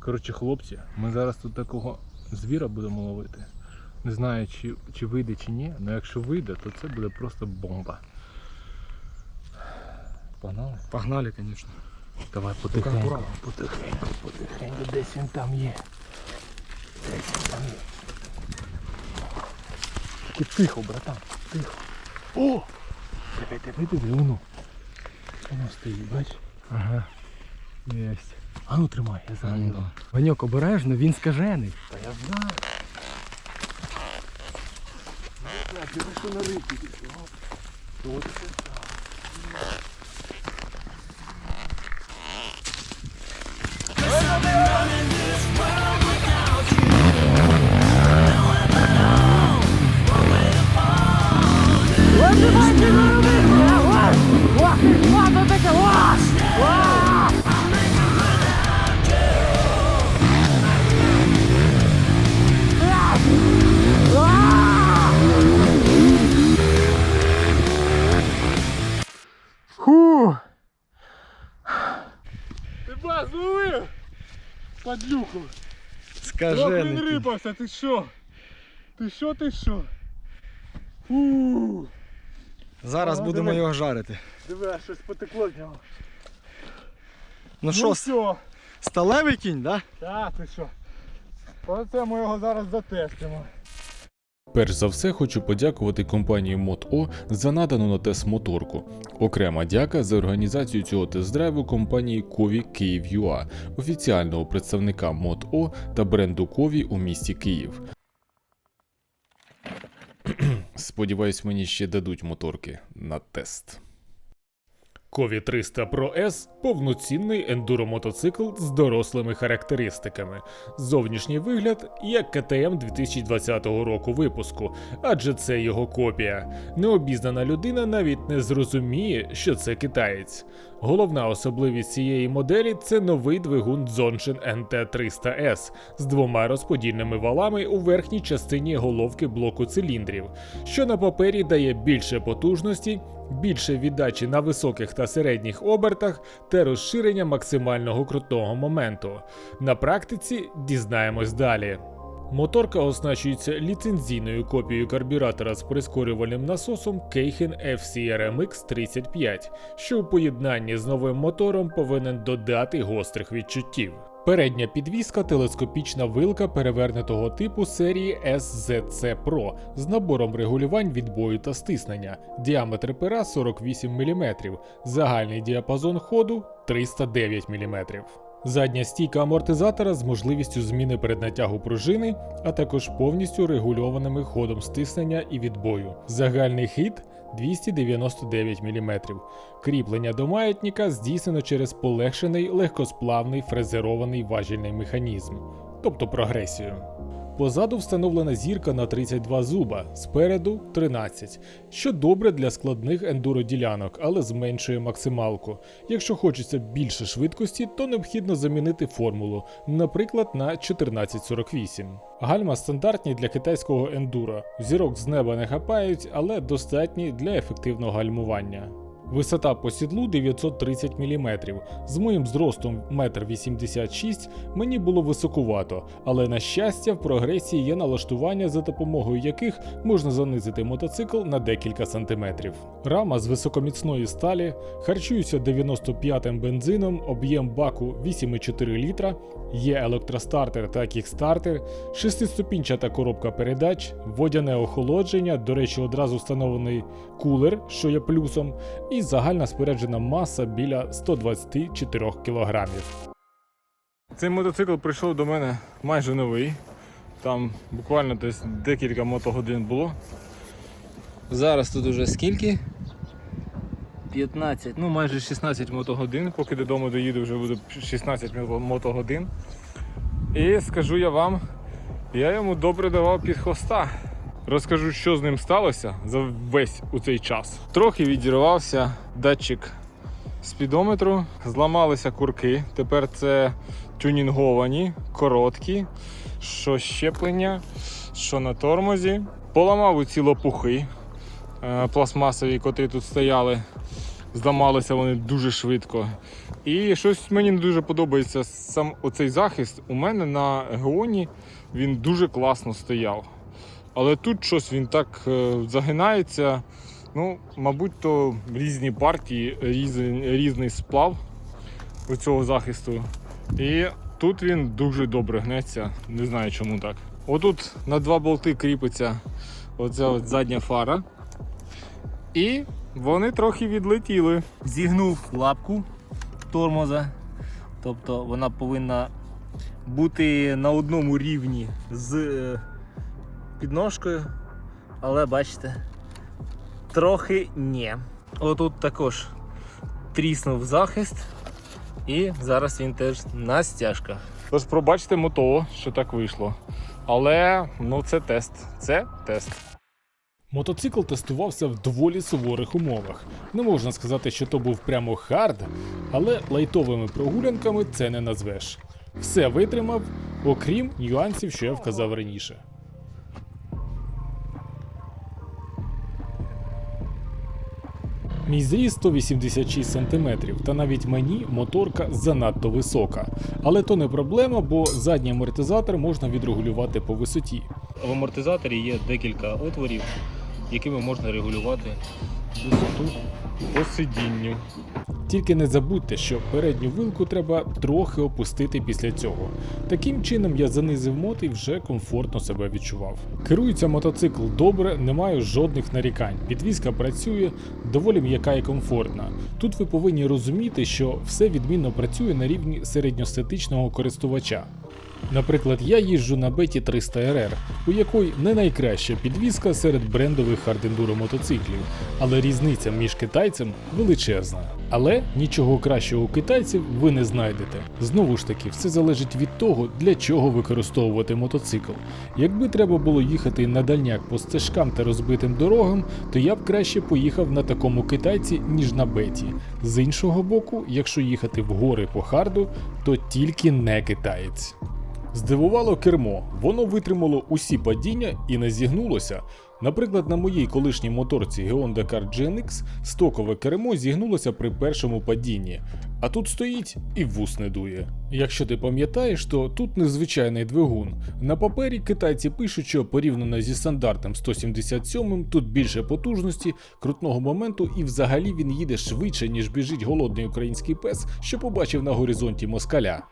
Коротше, хлопці, ми зараз тут такого звіра будемо ловити. Не знаю, чи, чи вийде, чи ні, але якщо вийде, то це буде просто бомба. Погнали? Погнали, конечно. Давай потихеньку, потихеньку, потихеньку, десь він там є. Десь він там є. Тільки тихо, братан, тихо. О! Диви, диви, диви, воно. Воно стоїть, бач? Ага. Єсть. А ну тримай, я зараз. Ваньок, обережно, він скажений. Та я знаю. Ну, так, диви, що на рибі. От це так. Падлюку! Скажи. він Скажений. ти. рипався, ти що? Ти що, ти що? Фу! Зараз Ага, будемо диви. його жарити. Диви, щось потекло з нього. Ну що, с- все. сталевий кінь, да? Так, ти що? Оце ми його зараз затестимо. Перш за все хочу подякувати компанії МОТО за надану на тест моторку. Окрема дяка за організацію цього тест-драйву компанії Кові Київ.ua, офіціального представника МОТО та бренду Кові у місті Київ. Сподіваюсь, мені ще дадуть моторки на тест. Кові 300 Pro S – повноцінний ендуромотоцикл з дорослими характеристиками. Зовнішній вигляд як КТМ 2020 року випуску, адже це його копія. Необізнана людина навіть не зрозуміє, що це китаєць. Головна особливість цієї моделі це новий двигун Zonshin NT300S з двома розподільними валами у верхній частині головки блоку циліндрів, що на папері дає більше потужності, більше віддачі на високих та середніх обертах та розширення максимального крутого моменту. На практиці дізнаємось далі. Моторка оснащується ліцензійною копією карбюратора з прискорювальним насосом Keihin FCRMX 35, що у поєднанні з новим мотором повинен додати гострих відчуттів. Передня підвіска телескопічна вилка перевернутого типу серії SZC Pro з набором регулювань відбою та стиснення, діаметр пера 48 мм, загальний діапазон ходу 309 мм. Задня стійка амортизатора з можливістю зміни переднатягу пружини, а також повністю регульованими ходом стиснення і відбою. Загальний хід 299 мм. Кріплення до маятника здійснено через полегшений легкосплавний фрезерований важільний механізм, тобто прогресію. Позаду встановлена зірка на 32 зуба, спереду 13, що добре для складних ендуроділянок, але зменшує максималку. Якщо хочеться більше швидкості, то необхідно замінити формулу, наприклад, на 1448. Гальма стандартні для китайського ендуро. Зірок з неба не хапають, але достатні для ефективного гальмування. Висота по сідлу 930 мм. З моїм зростом 1,86 м мені було високувато, але на щастя, в прогресії є налаштування, за допомогою яких можна занизити мотоцикл на декілька сантиметрів. Рама з високоміцної сталі, харчується 95-м бензином, об'єм баку 8,4 літра, є електростартер та кікстартер, шестиступінчата коробка передач, водяне охолодження, до речі, одразу встановлений кулер, що є плюсом, і загальна споряджена маса біля 124 кг. Цей мотоцикл прийшов до мене майже новий. Там буквально десь декілька мотогодин було. Зараз тут уже скільки? 15. Ну, майже 16 мотогодин. Поки додому доїду, вже буде 16 мотогодин. І скажу я вам, я йому добре давав під хвоста. Розкажу, що з ним сталося за весь у цей час. Трохи відірвався датчик спідометру, зламалися курки. Тепер це тюнінговані, короткі, що щеплення, що на тормозі. Поламав ці лопухи. е, пластмасові, котрі тут стояли. Зламалися вони дуже швидко. І щось мені не дуже подобається сам оцей захист. У мене на Геоні він дуже класно стояв. Але тут щось він так е, загинається. Ну, мабуть, то різні партії, різний, різний сплав у цього захисту. І тут він дуже добре гнеться. Не знаю чому так. Отут на два болти кріпиться оця от задня фара. І вони трохи відлетіли. зігнув лапку тормоза. Тобто вона повинна бути на одному рівні з е, підножкою. Але бачите, трохи ні. Отут також тріснув захист. І зараз він теж на стяжках. Тож пробачте мотово, що так вийшло. Але ну це тест. Це тест. Мотоцикл тестувався в доволі суворих умовах. Не можна сказати, що то був прямо хард, але лайтовими прогулянками це не назвеш. Все витримав, окрім нюансів, що я вказав раніше. Мій зріст 186 см, та навіть мені моторка занадто висока. Але то не проблема, бо задній амортизатор можна відрегулювати по висоті. В амортизаторі є декілька отворів, якими можна регулювати висоту. По сидінню. Тільки не забудьте, що передню вилку треба трохи опустити після цього. Таким чином я занизив мот і вже комфортно себе відчував. Керується мотоцикл добре, не маю жодних нарікань. Підвізка працює, доволі м'яка і комфортна. Тут ви повинні розуміти, що все відмінно працює на рівні середньостатичного користувача. Наприклад, я їжджу на Беті 300 RR, у якої не найкраща підвізка серед брендових хардендуро мотоциклів, але різниця між китайцем величезна. Але нічого кращого у китайців ви не знайдете. Знову ж таки, все залежить від того, для чого використовувати мотоцикл. Якби треба було їхати на дальняк по стежкам та розбитим дорогам, то я б краще поїхав на такому китайці, ніж на беті. З іншого боку, якщо їхати в гори по харду, то тільки не китаєць. Здивувало кермо, воно витримало усі падіння і не зігнулося. Наприклад, на моїй колишній моторці Geon Dakar GNX стокове кермо зігнулося при першому падінні, а тут стоїть і вус не дує. Якщо ти пам'ятаєш, то тут незвичайний двигун. На папері китайці пишуть, що порівняно зі стандартним 177 тут більше потужності, крутного моменту і взагалі він їде швидше, ніж біжить голодний український пес, що побачив на горизонті москаля.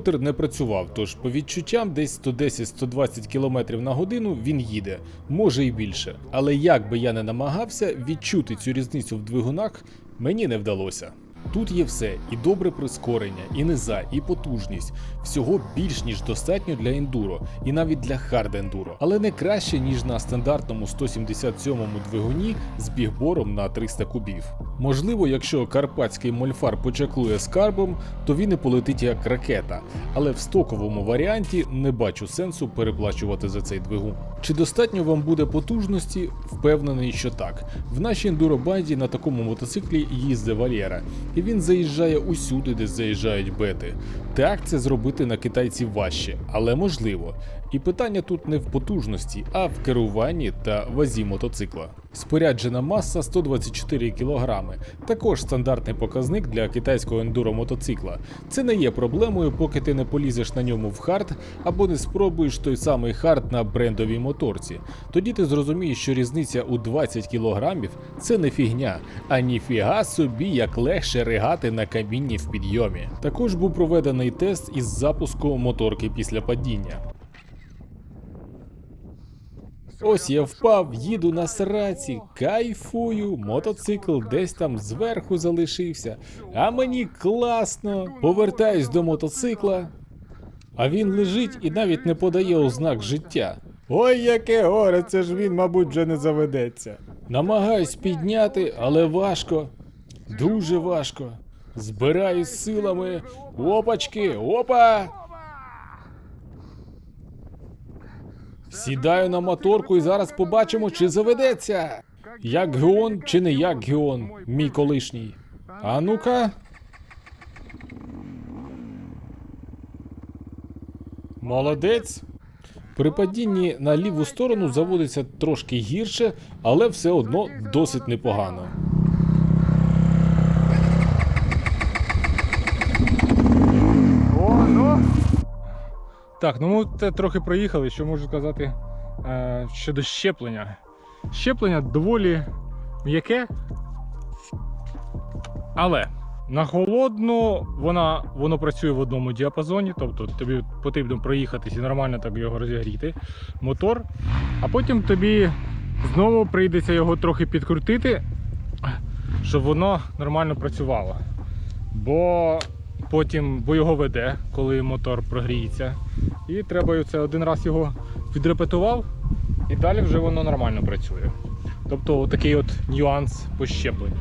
Спідометр не працював, тож по відчуттям десь 110-120 км на годину він їде, може і більше. Але як би я не намагався, відчути цю різницю в двигунах мені не вдалося. Тут є все: і добре прискорення, і низа, і потужність. Всього більш ніж достатньо для ендуро, і навіть для хард ендуро, але не краще ніж на стандартному 177-му двигуні з бігбором на 300 кубів. Можливо, якщо карпатський мольфар почаклує скарбом, то він і полетить як ракета, але в стоковому варіанті не бачу сенсу переплачувати за цей двигун. Чи достатньо вам буде потужності? Впевнений, що так. В нашій ендуробанді на такому мотоциклі їздить Валєра, і він заїжджає усюди, де заїжджають бети. Так це зробити на китайці важче, але можливо. І питання тут не в потужності, а в керуванні та вазі мотоцикла. Споряджена маса 124 кг, також стандартний показник для китайського ендуро мотоцикла. Це не є проблемою, поки ти не полізеш на ньому в хард або не спробуєш той самий хард на брендовій моторці. Тоді ти зрозумієш, що різниця у 20 кг це не фігня, а ніфіга собі як легше ригати на камінні в підйомі. Також був проведений тест із запуску моторки після падіння. Ось я впав, їду на сраці, кайфую, мотоцикл десь там зверху залишився, а мені класно. Повертаюсь до мотоцикла, а він лежить і навіть не подає ознак життя. Ой, яке горе, це ж він, мабуть, вже не заведеться. Намагаюсь підняти, але важко. Дуже важко. Збираюсь силами. Опачки, опа! Сідаю на моторку і зараз побачимо, чи заведеться. Як Геон чи не як Геон, мій колишній. А ну-ка. Молодець. При падінні на ліву сторону заводиться трошки гірше, але все одно досить непогано. Так, ну ми те трохи проїхали. Що можу сказати е, щодо щеплення. Щеплення доволі м'яке. Але на холодну вона, воно працює в одному діапазоні, тобто тобі потрібно проїхатись і нормально так його розігріти, мотор. А потім тобі знову прийдеться його трохи підкрутити, щоб воно нормально працювало. Бо потім його веде, коли мотор прогріється. І треба це один раз його відрепетував, і далі вже воно нормально працює. Тобто такий от нюанс по щепленню.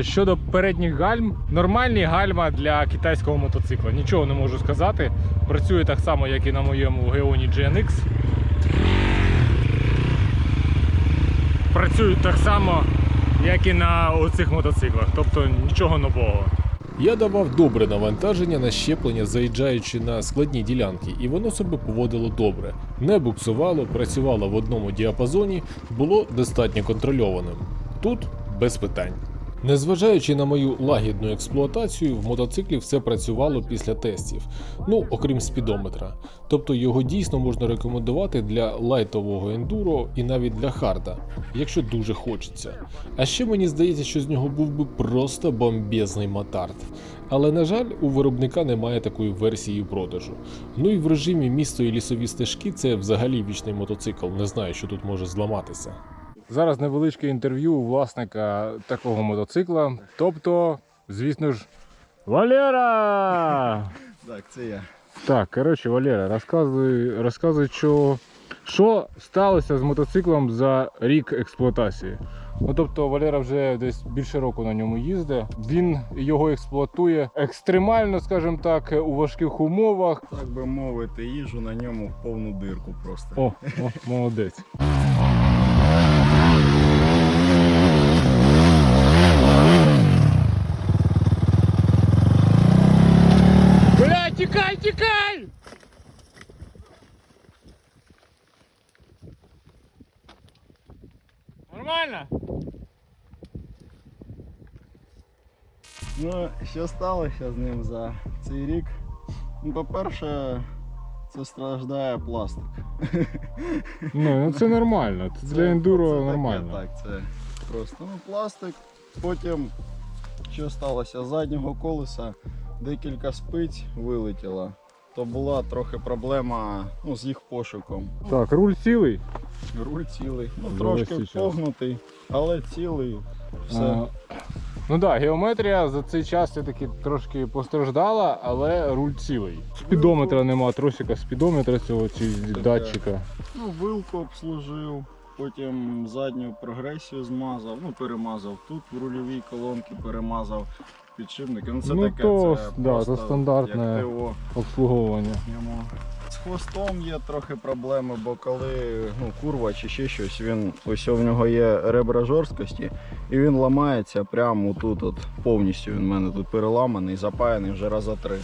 Щодо передніх гальм, нормальні гальма для китайського мотоцикла. Нічого не можу сказати. Працює так само, як і на моєму Geoni GNX. Працюють так само, як і на оцих мотоциклах. Тобто нічого нового. Я давав добре навантаження на щеплення, заїжджаючи на складні ділянки, і воно себе поводило добре. Не буксувало, працювало в одному діапазоні, було достатньо контрольованим. Тут без питань. Незважаючи на мою лагідну експлуатацію, в мотоциклі все працювало після тестів, ну окрім спідометра. Тобто його дійсно можна рекомендувати для лайтового ендуро і навіть для харда, якщо дуже хочеться. А ще мені здається, що з нього був би просто бомбезний мотард. Але на жаль, у виробника немає такої версії продажу. Ну і в режимі місто і лісові стежки це взагалі вічний мотоцикл. Не знаю, що тут може зламатися. Зараз невеличке інтерв'ю у власника такого мотоцикла. Тобто, звісно ж, Валера! Так, це я. Так, коротше, Валера, розказуй, розказуй, що, що сталося з мотоциклом за рік експлуатації. Ну, тобто Валера вже десь більше року на ньому їздить. Він його експлуатує екстремально, скажімо так, у важких умовах. Так би мовити, їжу на ньому в повну дирку просто. О, о молодець. Нормально? Ну, що сталося з ним за цей рік? Ну, по-перше, це страждає пластик. Ну, ну це нормально. Це для ендуро таке, нормально. так, це просто ну, пластик. Потім, що сталося? З заднього колеса декілька спиць вилетіло. То була трохи проблема ну, з їх пошуком. Так, руль цілий. Руль цілий. Ну, трошки весь цей час. погнутий, але цілий. Все. А, Ну так, да, геометрія за цей час все-таки трошки постраждала, але руль цілий. Спідометра нема, тросика спідометра цього чи датчика. Ну, вилку обслужив, потім задню прогресію змазав, ну перемазав. Тут в рульовій колонці перемазав підшипники. Ну це Ну, таке, то, це да, просто то стандартне. як ТО Обслуговування. йому. З хвостом є трохи проблеми, бо коли ну, курва чи ще щось, він ось в нього є ребра жорсткості, і він ламається прямо тут, от повністю. Він в мене тут переламаний, запаяний вже раза три.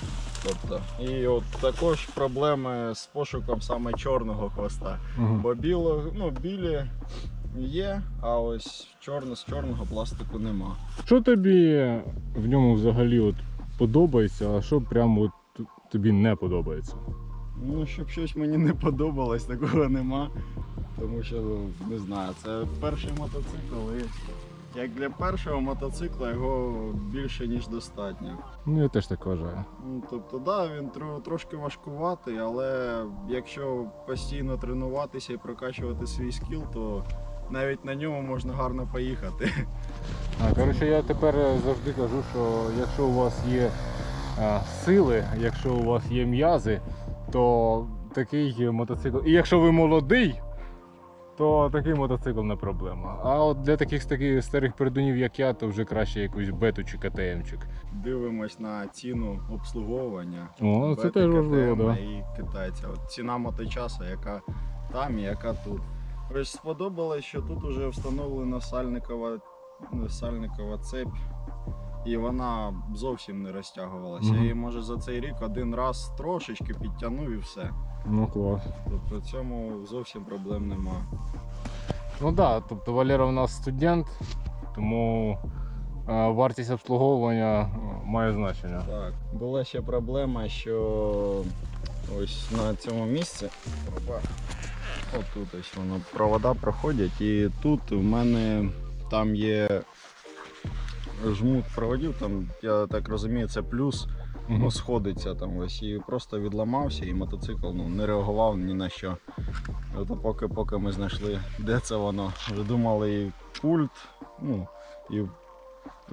Тобто, і от також проблеми з пошуком саме чорного хвоста. Ага. Бо біло, ну, білі є, а ось чорно з чорного пластику нема. Що тобі в ньому взагалі от подобається, а що прямо от тобі не подобається? Ну, щоб щось мені не подобалось, такого нема. Тому що, ну, не знаю, це перший мотоцикл і як для першого мотоцикла його більше ніж достатньо. Ну я теж так вважаю. Ну, тобто, да, він тро- трошки важкуватий, але якщо постійно тренуватися і прокачувати свій скіл, то навіть на ньому можна гарно поїхати. А, коротше, я тепер завжди кажу, що якщо у вас є а, сили, якщо у вас є м'язи, то такий мотоцикл. І якщо ви молодий, то такий мотоцикл не проблема. А от для таких таких старих передунів, як я, то вже краще якусь бету чи КТМчик. Дивимось на ціну обслуговування. О, це теж важливо, да. І китайця. От ціна моточасу, яка там і яка тут. Ось сподобалось, що тут вже встановлена сальникова, сальникова цепь. І вона зовсім не розтягувалася. Мгм. Я її може за цей рік один раз трошечки підтягнув і все. Ну клас. Тобто в цьому зовсім проблем нема. Ну так, да, тобто Валера у нас студент, тому е, вартість обслуговування е, має значення. Так, була ще проблема, що ось на цьому місці опа, отут ось воно провода проходять, і тут в мене там є жмут проводів, там, я так розумію, це плюс, ну, сходиться там ось і просто відламався, і мотоцикл ну, не реагував ні на що. От поки, поки ми знайшли, де це воно. Видумали і пульт, ну, і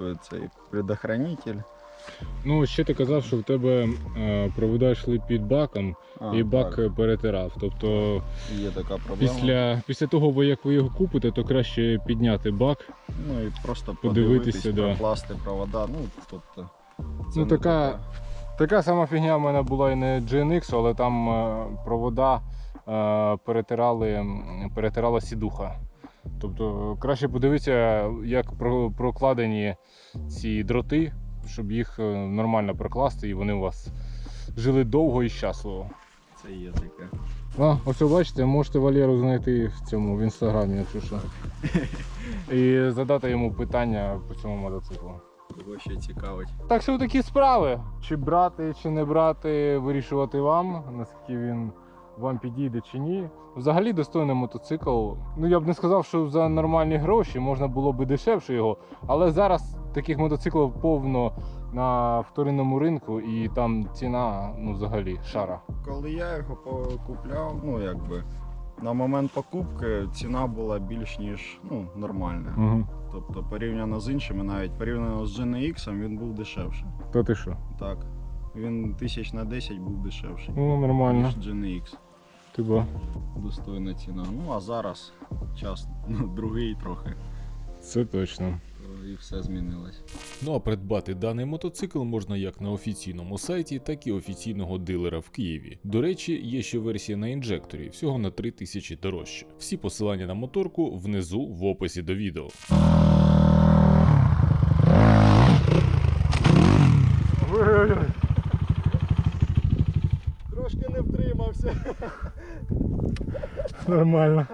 е, цей предохранитель. Ну, ще ти казав, що в тебе е, провода йшли під баком, А, і бак так, перетирав. Тобто є така проблема. після, після того, як ви його купите, то краще підняти бак. Ну і просто подивитися, подивитись, да. прокласти провода. Ну, тобто, це Ну, не така- Така сама фігня в мене була і не GNX, але там е, провода е, перетирали, м, перетирала сідуха. Тобто е, краще подивитися, як про- прокладені ці дроти, щоб їх е, нормально прокласти і вони у вас жили довго і щасливо. Це є таке. А, ось ви бачите, можете Валеру знайти в цьому в інстаграмі, якщо що. І задати йому питання по цьому мотоциклу. Кого ще цікавить. Так що такі справи. Чи брати, чи не брати, вирішувати вам, наскільки він вам підійде чи ні. Взагалі достойний мотоцикл. Ну я б не сказав, що за нормальні гроші можна було би дешевше його, але зараз таких мотоциклів повно на вторинному ринку, і там ціна ну взагалі шара. Коли я його покупляв, ну якби на момент покупки ціна була більш ніж ну, нормальна. Угу. Тобто порівняно з іншими, навіть порівняно з GNX він був дешевший. То ти що? Так. Він тисяч на 10 був дешевший. Ну нормально. Ніж GNX. Ти ба. Достойна ціна. Ну а зараз час ну, другий трохи. Це точно. І все змінилось. Ну а придбати даний мотоцикл можна як на офіційному сайті, так і офіційного дилера в Києві. До речі, є ще версія на інжекторі, всього на 3000 дорожче. Всі посилання на моторку внизу в описі до відео. Ой-ой-ой. Не втримався. Нормально.